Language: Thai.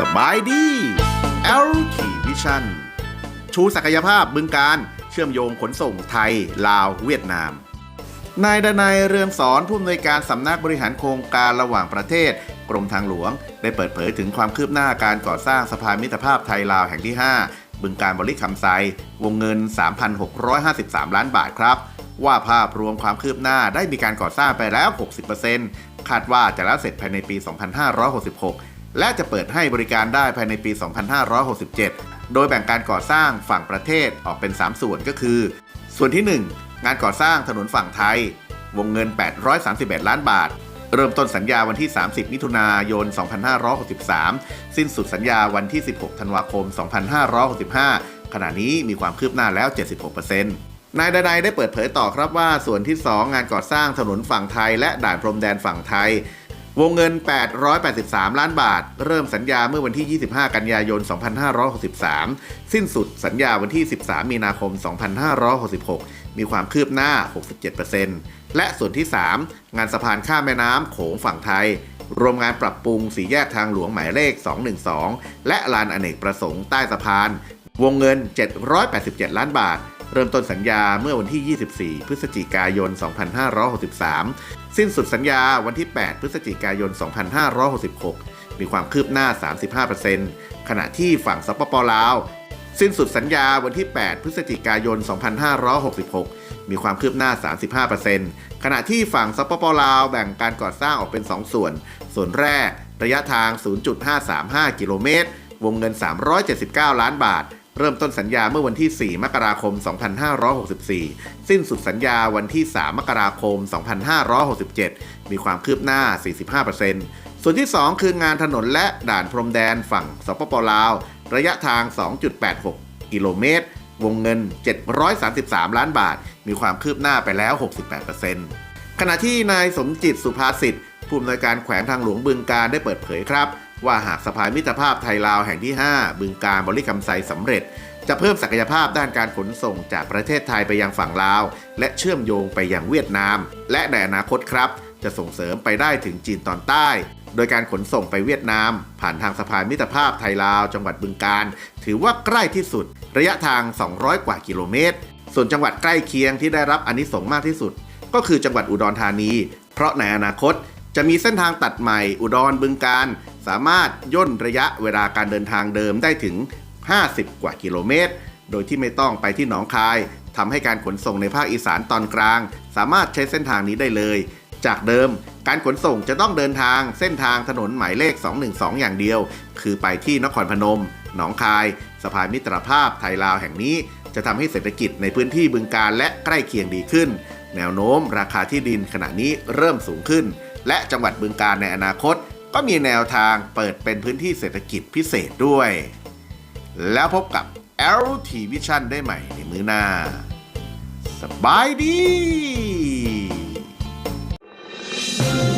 สบายดี LT Vision ชูศักยภาพบึงการเชื่อมโยงขนส่งไทย ลาว เวียดนาม นายดนัยเรืองสอนผู้อำนวยการสำนักบริหารโครงการระหว่างประเทศ กรมทางหลวง ได้เปิดเผยถึงความคืบหน้าการก่อสร้างสะพานมิตรภาพไทยลาวแห่งที่ 5 บึงการบริคำไซวงเงิน 3,653 ล้านบาทครับ ว่าภาพรวมความคืบหน้าได้มีการก่อสร้างไปแล้ว 60%คาดว่าจะแล้วเสร็จภายในปี 2566 และจะเปิดให้บริการได้ภายในปี 2567 โดยแบ่งการก่อสร้างฝั่งประเทศออกเป็น 3 ส่วนก็คือ ส่วนที่ 1 งานก่อสร้างถนนฝั่งไทย วงเงิน 831 ล้านบาท เริ่มต้นสัญญาวันที่ 30 มิถุนายน 2563 สิ้นสุดสัญญาวันที่ 16 ธันวาคม 2565 ขณะนี้มีความคืบหน้าแล้ว 76%นายดนัยได้เปิดเผยต่อครับว่า ส่วนที่ 2 งานก่อสร้างถนนฝั่งไทยและด่านพรมแดนฝั่งไทย วงเงิน 883 ล้านบาท เริ่มสัญญาเมื่อวันที่ 25 กันยายน 2563 สิ้นสุดสัญญาวันที่ 13 มีนาคม 2566 มีความคืบหน้า 67%และส่วนที่ 3 งานสะพานข้ามแม่น้ำโขงฝั่งไทย รวมงานปรับปรุงสีแยกทางหลวงหมายเลข 212 และลานอเนกประสงค์ใต้สะพาน วงเงิน 787 ล้านบาท เริ่มต้นสัญญาเมื่อวันที่ 24 พฤศจิกายน 2563 สิ้นสุดสัญญาวันที่ 8 พฤศจิกายน 2566 มีความคืบหน้า 35%ขณะที่ฝั่งสปปลาว สิ้นสุดสัญญาวันที่ 8 พฤศจิกายน 2566 มีความคืบหน้า 35%ขณะที่ฝั่งสปปลาวแบ่งการก่อสร้างออกเป็น 2 ส่วน ส่วนแรก ระยะทาง 0.535 กิโลเมตร วงเงิน 379 ล้านบาท เริ่มต้นสัญญาเมื่อวันที่ 4 มกราคม 2564 สิ้นสุดสัญญาวันที่ 3 มกราคม 2567 มีความคืบหน้า 45%ส่วนที่ 2 คืองานถนนและด่านพรมแดนฝั่งสปปลาว ระยะทาง 2.86 กิโลเมตร วงเงิน 733 ล้านบาท มีความคืบหน้าไปแล้ว 68%ขณะที่นายสมจิตสุภาสิทธิ์ผู้อำนวยการแขวงทางหลวงบึงการได้เปิดเผยครับ ว่าหากสะพานมิตรภาพไทยลาวแห่งที่ 5 บึงการบริคำไซสำเร็จ จะเพิ่มศักยภาพด้านการขนส่งจากประเทศไทยไปยังฝั่งลาว และเชื่อมโยงไปยังเวียดนาม และในอนาคตครับ จะส่งเสริมไปได้ถึงจีนตอนใต้ โดยการขนส่งไปเวียดนาม ผ่านทางสะพานมิตรภาพไทยลาว จังหวัดบึงการ ถือว่าใกล้ที่สุด ระยะทาง 200 กว่ากิโลเมตร ส่วนจังหวัดใกล้เคียงที่ได้รับอานิสงส์มากที่สุด ก็คือจังหวัดอุดรธานี เพราะในอนาคตจะมีเส้นทางตัดใหม่อุดรบึงการ สามารถย่นระยะเวลาการเดินทางเดิมได้ถึง 50 กว่ากิโลเมตร โดยที่ไม่ต้องไปที่หนองคายทำให้การขนส่งในภาคอีสานตอนกลาง สามารถใช้เส้นทางนี้ได้เลย จากเดิม การขนส่งจะต้องเดินทางเส้นทางถนนหมายเลข 212 อย่างเดียว คือไปที่นครพนม หนองคาย สะพานมิตรภาพไทยลาวแห่งนี้ จะทำให้เศรษฐกิจในพื้นที่บึงการและใกล้เคียงดีขึ้น แนวโน้ม ราคาที่ดินขณะนี้เริ่มสูงขึ้น และจังหวัดบึงการในอนาคต ก็มีแนวทางเปิดเป็นพื้นที่เศรษฐกิจพิเศษด้วย แล้วพบกับ LT Vision ได้ใหม่ในมือหน้า สบายดี Bye.